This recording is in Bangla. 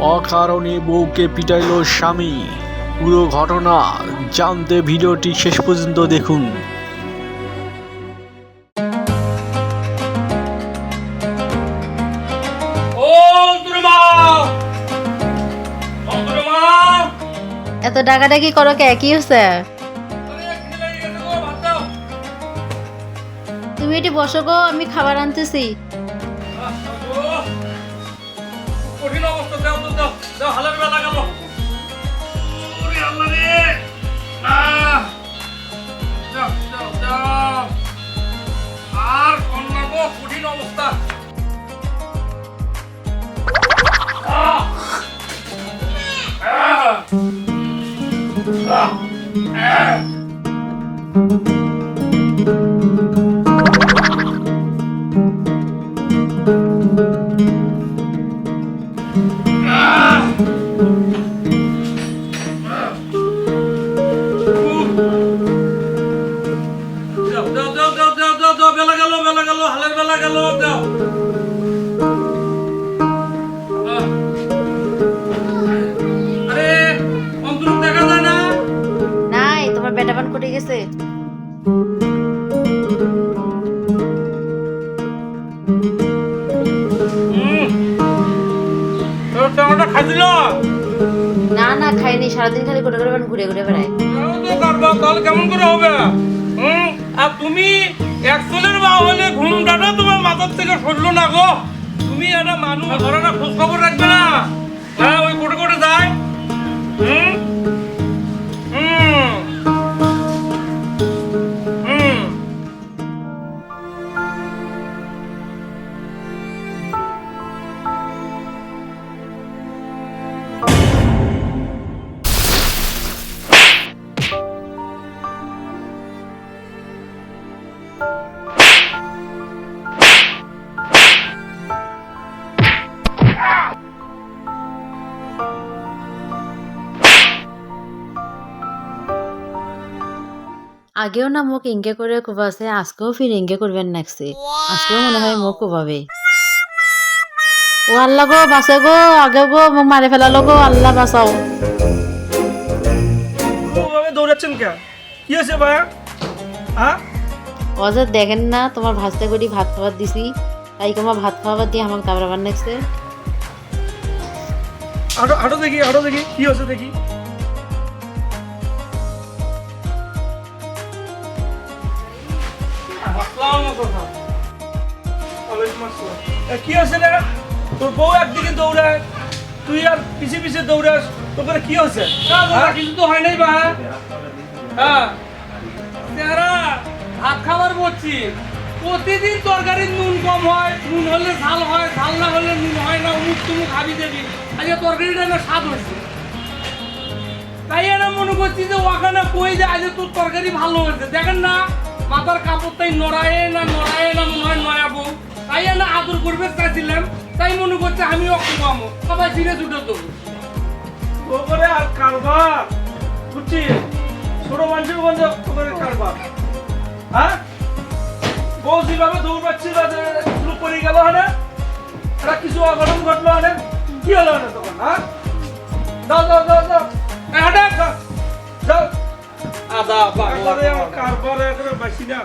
অকারণে বউকে পিটাইল স্বামী। পুরো ঘটনা জানতে ভিডিওটি শেষ পর্যন্ত দেখুন। এত ডাকাডাকি করো কে? কি হচ্ছে তুমি এটি বসো গো আমি খাবার আনতেছি। দাও দাও হালের বেলা গেল ওরে আল্লাহ রে আহ, দাও দাও দাও আর কন্যা গো কঠিন অবস্থা আহ, গেছে। না না খাইনি সারাদিন খালি করে পান ঘুরে ঘুরে বেড়ায়। তাহলে কেমন করে হবে? হুম আর তুমি একচুয়ালির মা হলে ঘুমটাটা তোমার মাথার থেকে সরলো না গো। তুমি একটা মানুষ ধরে না খোঁজ খবর রাখবে না। হ্যাঁ ওই কোটে কোটে যায়। হুম আগেও না মোক ইঙ্গে করে কোবাছে আজকেও ফির ইঙ্গে করবেন নাকছে আজকেও মনে হয় মোক কোবাবে। ও আল্লাহ গো বাঁচে গো আগে গো মোক মারে ফেলালো গো আল্লাহ বাঁচাও। দৌড়াচ্ছেন কে কি হয়েছে ভাইয়া হ্যাঁ অজে দেখেন না তোমার ভাজতে করি ভাত খাবার দিছি। তাই তোমার ভাত খাবার দিয়ে আমাকে নাকছে আটো আটো দেখি আটো দেখি কি হয়েছে দেখি? কি হয়েছে রে? তোর বউ একদিকে দৌড়ায় তুই আর পিছে পিছে দৌড়াস তোর কি হয়েছে? কিছু তো হয় নাই বা। হ্যাঁ। ভাত খাবার বলছি প্রতিদিন তরকারির নুন কম হয় নুন হলে ঝাল হয় ঝাল না হলে নুন হয় না উমুক তুমুক হাবি দেবি। আজকে তরকারিটা না স্বাদ হয়েছে? তাই এরা মনে করছি যে ওখানে কই যে আজকে তোর তরকারি ভালো হয়েছে। দেখেন না মাথার কাপড় তাই নড়ায় না নড়ায় না মনে হয় নয়াবো তাই না আদর করবে চাইছিলাম। তাই মনে করছে আমি অক্ষমামো সবাই ফিরে ছুটে দেবো ওপরে আর কারবার। বুঝছি? ছোট মানুষের মধ্যে ওপরে কারবার। হ্যাঁ? বউ যেভাবে দৌড় পাচ্ছি শুরু করে গেল হানে এটা কিছু অঘটন ঘটলো হানে কি হলো তখন হ্যাঁ? যাও যাও যাও। এই হাঁটা। যাও, যাও। আদা আমার কারবার একেবারে বাসি না